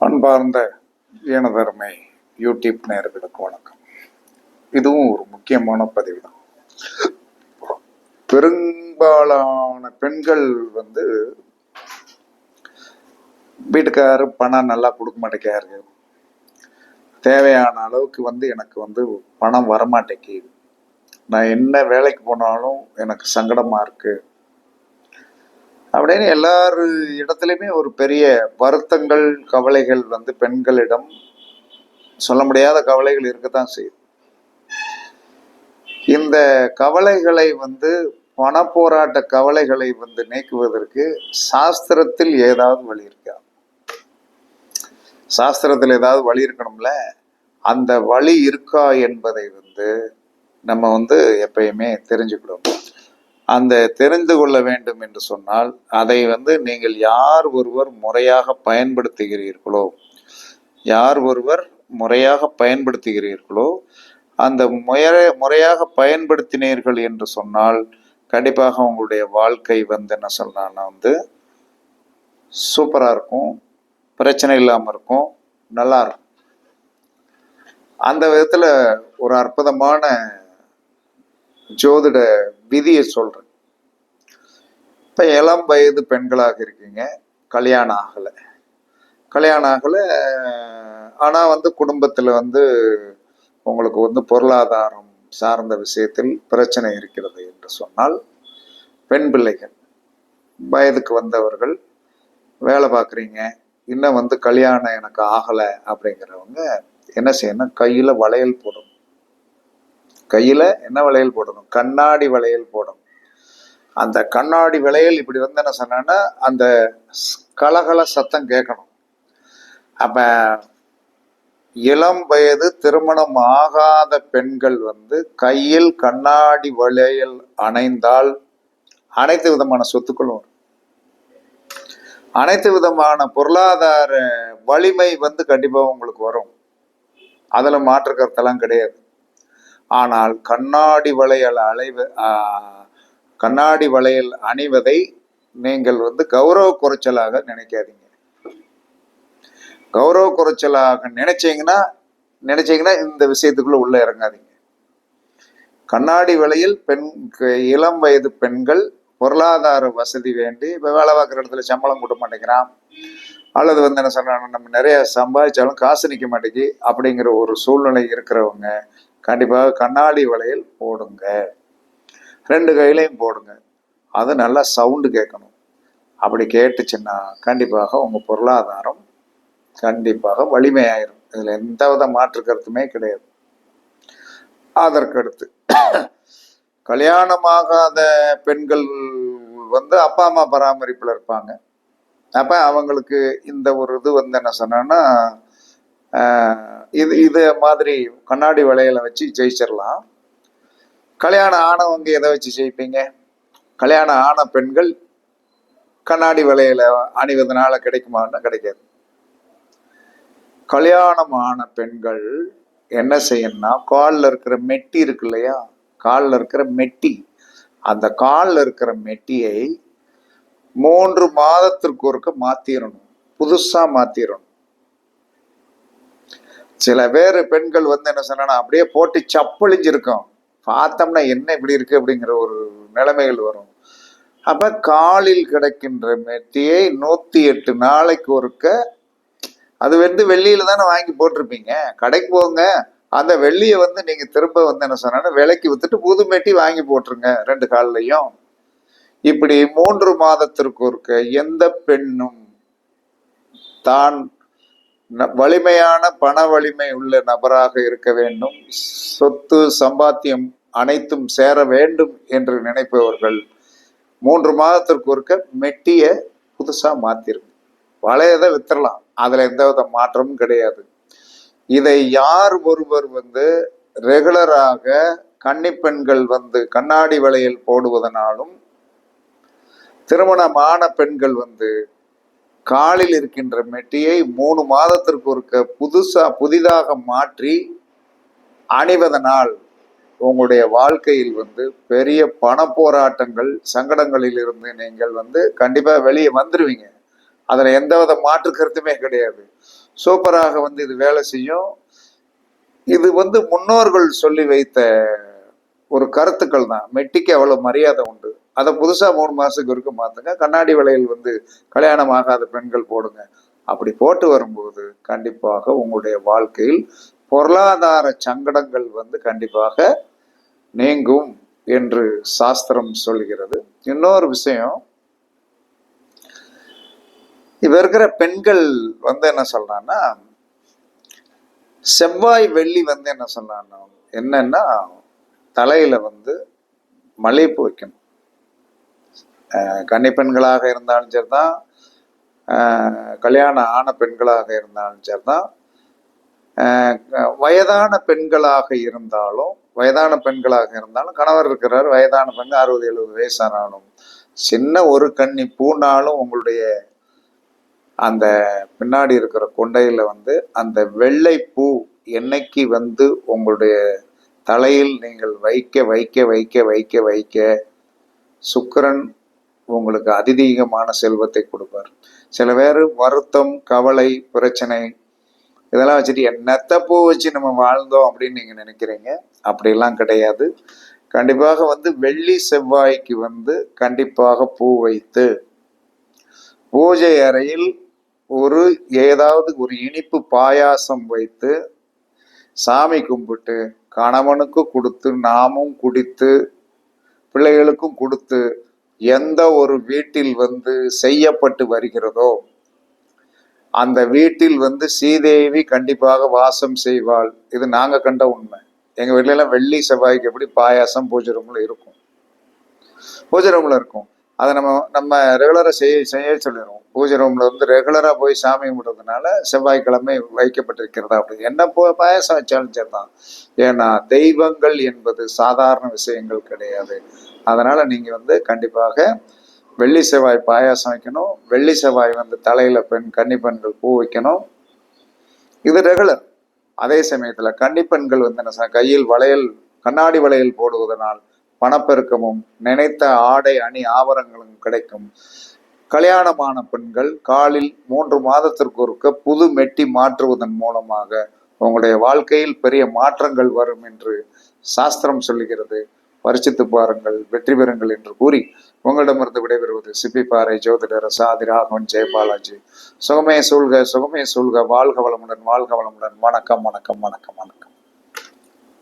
அன்பார்ந்த எனதருமை யூடியூப் நேர்களுக்கு வணக்கம். இதுவும் ஒரு முக்கியமான பதிவு தான் பெரும்பாலான பெண்கள் வந்து வீட்டுக்காரு பணம் நல்லா கொடுக்க மாட்டேங்காரு தேவையான அளவுக்கு வந்து எனக்கு வந்து பணம் வரமாட்டேங்குது. நான் என்ன வேலைக்கு போனாலும் எனக்கு சங்கடமா இருக்கு. அப்படின்னு எல்லார் இடத்துலையுமே ஒரு பெரிய வருத்தங்கள் கவலைகள் வந்து பெண்களிடம் சொல்ல முடியாத கவலைகள் இருக்கத்தான் செய்யுது. இந்த கவலைகளை வந்து பண போராட்ட கவலைகளை வந்து நீக்குவதற்கு சாஸ்திரத்தில் ஏதாவது வழி இருக்கா? சாஸ்திரத்தில் ஏதாவது வழி இருக்கணும்ல? அந்த வழி இருக்கா என்பதை வந்து நம்ம வந்து எப்பயுமே தெரிஞ்சுக்கிடணும் அந்த தெரிந்து கொள்ள வேண்டும் என்று சொன்னால் அதை வந்து நீங்கள் யார் ஒருவர் முறையாக பயன்படுத்துகிறீர்களோ யார் ஒருவர் முறையாக பயன்படுத்துகிறீர்களோ அந்த முயற முறையாக பயன்படுத்தினீர்கள் என்று சொன்னால் கண்டிப்பாக உங்களுடைய வாழ்க்கை வந்து என்ன சொல்லலாம்னா வந்து சூப்பராக இருக்கும் பிரச்சனை இல்லாமல் இருக்கும் நல்லா இருக்கும். அந்த விதத்தில் ஒரு அற்புதமான ஜோதிட விதியை சொல்றேன். இப்போ இளம் வயது பெண்களாக இருக்கீங்க. கல்யாணம் ஆகலை. கல்யாணம் ஆகலை. ஆனால் வந்து குடும்பத்தில் வந்து உங்களுக்கு வந்து பொருளாதாரம் சார்ந்த விஷயத்தில் பிரச்சனை இருக்கிறது என்று சொன்னால் பெண் பிள்ளைகள் வயதுக்கு வந்தவர்கள் வேலை பார்க்குறீங்க இன்னும் வந்து கல்யாணம் எனக்கு ஆகலை அப்படிங்கிறவங்க என்ன செய்யணும்? கையில் வளையல் போடணும். கையில் என்ன வளையல் போடணும்? கண்ணாடி வளையல் போடணும். அந்த கண்ணாடி வளையல் இப்படி வந்து என்ன சொன்னேன்னா அந்த ஸ்- கலகல சத்தம் கேட்கணும். அப்போ இளம் வயது திருமணம் ஆகாத பெண்கள் வந்து கையில் கண்ணாடி வளையல் அணைந்தால் அனைத்து விதமான சொத்துக்களும் வரும். அனைத்து விதமான பொருளாதார வலிமை வந்து கண்டிப்பாக உங்களுக்கு வரும். அதில் மாற்று கருத்தெல்லாம் கிடையாது. ஆனால் கண்ணாடி வளையல் அலைவ கண்ணாடி வளையல் அணிவதை நீங்கள் வந்து கௌரவ குறைச்சலாக நினைக்காதீங்க. கௌரவ குறைச்சலாக நினைச்சீங்கன்னா நினைச்சீங்கன்னா இந்த விஷயத்துக்குள்ள உள்ள இறங்காதீங்க. கண்ணாடி வலையில் பெண் இளம் வயது பெண்கள் பொருளாதார வசதி வேண்டி இப்போ வேலை பார்க்குற இடத்துல சம்பளம் கொடுக்க மாட்டேங்கிறான். அல்லது வந்து என்ன சொல்றாங்க நம்ம நிறைய சம்பாதிச்சாலும் காசு நிற்க மாட்டேங்கி அப்படிங்கிற ஒரு சூழ்நிலை இருக்கிறவங்க கண்டிப்பாக கண்ணாடி வளையல் போடுங்க. ரெண்டு கையிலையும் போடுங்க. அது நல்லா சவுண்டு கேட்கணும். அப்படி கேட்டுச்சுன்னா கண்டிப்பாக உங்கள் பொருளாதாரம் கண்டிப்பாக வலிமையாயிரும். இதில் எந்த வித மாற்று கருத்துமே கிடையாது. அதற்கடுத்து கல்யாணமாகாத பெண்கள் வந்து அப்பா அம்மா பராமரிப்பில் இருப்பாங்க. அப்போ அவங்களுக்கு இந்த ஒரு இது வந்து என்ன சொன்னோன்னா இது இது மாதிரி கண்ணாடி வளையலை வச்சு ஜெயிச்சிடலாம். கல்யாணம் ஆனவங்க எதை வச்சு ஜெயிப்பீங்க? கல்யாணம் ஆன பெண்கள் கண்ணாடி வளையலை அணிவதனால கிடைக்குமான்னு கிடைக்காது. கல்யாணம் ஆன பெண்கள் என்ன செய்யணும்னா காலில் இருக்கிற மெட்டி இருக்கு இல்லையா? காலில் இருக்கிற மெட்டி. அந்த காலில் இருக்கிற மெட்டியை மூன்று மாதத்திற்கு ஒருக்க மாத்திரணும். புதுசாக மாத்திரணும். சில பேர் பெண்கள் வந்து என்ன சொன்னா அப்படியே போட்டு சப்பழிஞ்சிருக்கும் பார்த்தோம்னா என்ன இப்படி இருக்கு அப்படிங்கிற ஒரு நிலைமைகள் வரும். அப்ப காலில் கிடைக்கின்ற மெட்டியை நூத்தி எட்டு நாளைக்கு ஒருக்க அது வந்து வெள்ளியில தானே வாங்கி போட்டிருப்பீங்க. கடைக்கு போங்க. அந்த வெள்ளியை வந்து நீங்க திரும்ப வந்து என்ன சொன்னா விலைக்கு வித்துட்டு புது மெட்டி வாங்கி போட்டுருங்க ரெண்டு கால்லையும். இப்படி மூன்று மாதத்திற்கு ஒருக்க எந்த பெண்ணும் தான் வலிமையான பண வலிமை உள்ள நபராக இருக்க வேண்டும். சொத்து சம்பாத்தியம் அனைத்தும் சேர வேண்டும் என்று நினைப்பவர்கள் மூன்று மாதத்திற்கு ஒருக்க மெட்டிய புதுசா மாத்திருங்க வளையதை வித்துறலாம் அதுல எந்தவித மாற்றமும் கிடையாது. இதை யார் ஒருவர் வந்து ரெகுலராக கன்னிப்பெண்கள் வந்து கண்ணாடி வளையல் போடுவதனாலும் திருமணமான பெண்கள் வந்து காலில் இருக்கின்ற மெட்டியை மூணு மாதத்திற்கு ஒருக்க புதுசா புதிதாக மாற்றி அணிவதனால் உங்களுடைய வாழ்க்கையில் வந்து பெரிய பண போராட்டங்கள் சங்கடங்களில் இருந்து நீங்கள் வந்து கண்டிப்பா வெளியே வந்துருவீங்க. அதுல எந்தவித மாற்று கருத்துமே கிடையாது. சூப்பராக வந்து இது வேலை செய்யும். இது வந்து முன்னோர்கள் சொல்லி வைத்த ஒரு கருத்துக்கள் தான் மெட்டிக்கு அவ்வளவு மரியாதை உண்டு. அதை புதுசாக மூணு மாதத்துக்கு இருக்க மாற்றுங்க கண்ணாடி வளையல் வந்து கல்யாணம் ஆகாத பெண்கள் போடுங்க. அப்படி போட்டு வரும்போது கண்டிப்பாக உங்களுடைய வாழ்க்கையில் பொருளாதார சங்கடங்கள் வந்து கண்டிப்பாக நீங்கும் என்று சாஸ்திரம் சொல்கிறது. இன்னொரு விஷயம் இப்ப இருக்கிற பெண்கள் வந்து என்ன சொல்றான்னா செவ்வாய் வெள்ளி வந்து என்ன சொல்றான்னா என்னன்னா தலையில வந்து மல்லிகைப்பூ வைக்கணும். கன்னிப்பெண்களாக இருந்தாலும் சரிதான். தான் கல்யாணம் ஆன பெண்களாக இருந்தாலும் சரிதான். தான் வயதான பெண்களாக இருந்தாலும் வயதான பெண்களாக இருந்தாலும் கணவர் இருக்கிறார். வயதான பெண் அறுபது எழுபது வயசானாலும் சின்ன ஒரு கன்னி பூனாலும் உங்களுடைய அந்த பின்னாடி இருக்கிற கொண்டையில வந்து அந்த வெள்ளை பூ என்னைக்கு வந்து உங்களுடைய தலையில் நீங்கள் வைக்க வைக்க வைக்க வைக்க வைக்க சுக்கிரன் உங்களுக்கு அதிதீகமான செல்வத்தை கொடுப்பார். சில பேர் வருத்தம் கவலை பிரச்சனை இதெல்லாம் வச்சுட்டு என்னத்த பூ வச்சு நம்ம வாழ்ந்தோம் அப்படின்னு நீங்க நினைக்கிறீங்க? அப்படிலாம் கிடையாது. கண்டிப்பாக வந்து வெள்ளி செவ்வாய்க்கு வந்து கண்டிப்பாக பூ வைத்து பூஜை அறையில் ஒரு ஏதாவது ஒரு இனிப்பு பாயாசம் வைத்து சாமி கும்பிட்டு கணவனுக்கு கொடுத்து நாமும் குடித்து பிள்ளைகளுக்கும் கொடுத்து எந்த ஒரு வீட்டில் வந்து செய்யப்பட்டு வருகிறதோ அந்த வீட்டில் வந்து சீதேவி கண்டிப்பாக வாசம் செய்வாள். இது நாங்க கண்ட உண்மை. எங்க வீட்ல எல்லாம் வெள்ளி செவ்வாய்க்கு எப்படி பாயாசம் பூஜை ரூம்ல இருக்கும். பூஜை ரூம்ல இருக்கும். அதை நம்ம நம்ம ரெகுலராக செய்ய செய்ய சொல்லிடுவோம். பூஜை ரூமில் வந்து ரெகுலராக போய் சாமி கும்பிடுறதுனால செவ்வாய்க்கிழமை வைக்கப்பட்டிருக்கிறதா அப்படி. என்ன போ பாயசம் வச்சாலும் சரிதான். ஏன்னா தெய்வங்கள் என்பது சாதாரண விஷயங்கள் கிடையாது. அதனால் நீங்கள் வந்து கண்டிப்பாக வெள்ளி செவ்வாய் பாயாசம் வைக்கணும். வெள்ளி செவ்வாய் வந்து தலையில் பெண் கன்னிப்பெண்கள் பூ வைக்கணும். இது ரெகுலர் அதே சமயத்தில் கன்னிப்பெண்கள் வந்து என்ன கையில் வளையல் கண்ணாடி வளையல் போடுவதனால் பணப்பெருக்கமும் நினைத்த ஆடை அணி ஆபரணங்களும் கிடைக்கும். கல்யாணமான பெண்கள் காலில் மூன்று மாதத்திற்கு ஒருக்க புது மெட்டி மாற்றுவதன் மூலமாக உங்களுடைய வாழ்க்கையில் பெரிய மாற்றங்கள் வரும் என்று சாஸ்திரம் சொல்லுகிறது. பரிசித்து பாருங்கள் வெற்றி பெறுங்கள் என்று கூறி உங்களிடமிருந்து விடைபெறுவது சிப்பிப்பாறை ஜோதிடர் சாதி ராகவன் ஜெயபாலாஜி சுகமே சூழ்க சுகமே சூழ்க வாழ்க வளமுடன் வாழ்க வளமுடன். வணக்கம் வணக்கம் வணக்கம் வணக்கம்.